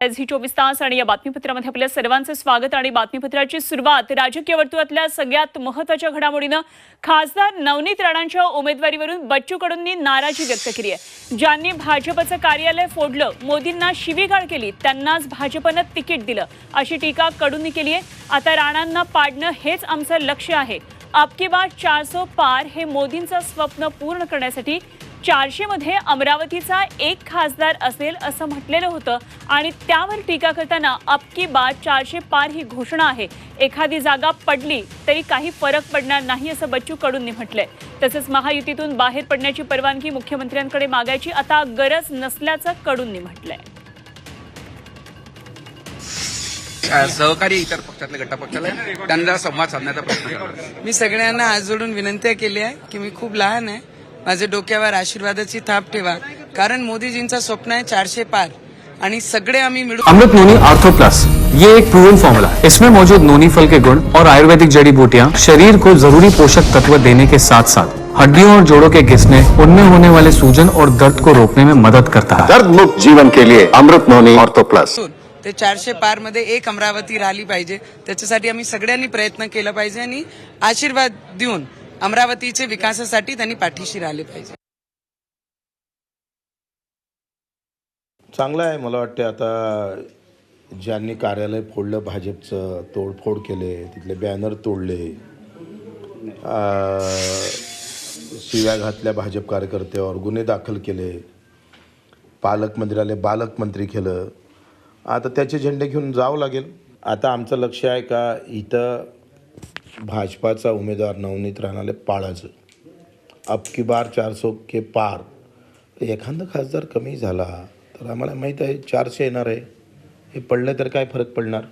ही चोवीस तास आणि या बातमीपत्रामध्ये आपल्या सर्वांचं स्वागत आणि बातमीपत्राची सुरुवात राजकीय वर्तुळातल्या सगळ्यात महत्त्वाच्या घडामोडीनं खासदार नवनीत राणांच्या उमेदवारीवरून बच्चू कडूंनी नाराजी व्यक्त केली आहे. ज्यांनी भाजपचं कार्यालय फोडलं मोदींना शिवीगाळ केली त्यांनाच भाजपनं तिकीट दिलं अशी टीका कडूंनी केली आहे. आता राणांना पाडणं हेच आमचं लक्ष आहे. आपकी बात चारसो पार हे मोदींचं स्वप्न पूर्ण करण्यासाठी चारशे मध्ये अमरावतीचा एक खासदार असेल असं म्हटलेलं होतं आणि त्यावर टीका करताना अबकी बात चारशे पार ही घोषणा आहे. एखादी जागा पडली तरी काही फरक पडणार नाही असं बच्चू कडूंनी म्हटलंय. तसंच महायुतीतून बाहेर पडण्याची परवानगी मुख्यमंत्र्यांकडे मागायची आता गरज नसल्याचं कडूंनी म्हटलंय. सहकारी इतर पक्षातल्या गटापक्षाला त्यांना संवाद साधण्याचा प्रयत्न मी सगळ्यांना आज जोडून विनंती केली आहे की मी खूप लहान आहे. माझ्या डोक्यावर आशीर्वादाची थाप ठेवा. कारण मोदीजींचं स्वप्न आहे चारशे पार. आणि सगळे आम्ही मिळून अमृत नोनी आर्थो प्लस ये एक प्रूवन फॉर्मूला है। इसमें मौजूद नोनी फल के गुण और आयुर्वेदिक जड़ी बूटियाँ शरीर को जरूरी पोषक तत्व देने के साथ साथ हड्डियों और जोड़ों के घिसने उनमें होने वाले सूजन और दर्द को रोकने में मदद करता है। दर्द मुक्त जीवन के लिए अमृत नोनी ऑर्थो प्लस ते चारशे पारमध्ये एक अमरावती राहिली पाहिजे. त्याच्यासाठी आम्ही सगळ्यांनी प्रयत्न केला पाहिजे आणि आशीर्वाद देऊन अमरावतीचे विकासासाठी त्यांनी पाठीशी राहिले पाहिजे. चांगलं आहे मला वाटते आता ज्यांनी कार्यालय फोडलं भाजपचं तोडफोड केले तिथले बॅनर तोडले शिव्या घातल्या भाजप कार्यकर्त्यावर गुन्हे दाखल केले पालकमंत्र्याला बालकमंत्री केलं. आता त्याचे झेंडे घेऊन जावं लागेल. आता आमचं लक्ष आहे का इथं भाजपाचा उमेदवार नवनीत राणाले पाळायचं. अब की बार चारसो के पार. एखादा खासदार कमी झाला तर आम्हाला माहीत आहे चारशे येणार आहे. हे पडलं तर काय फरक पडणार?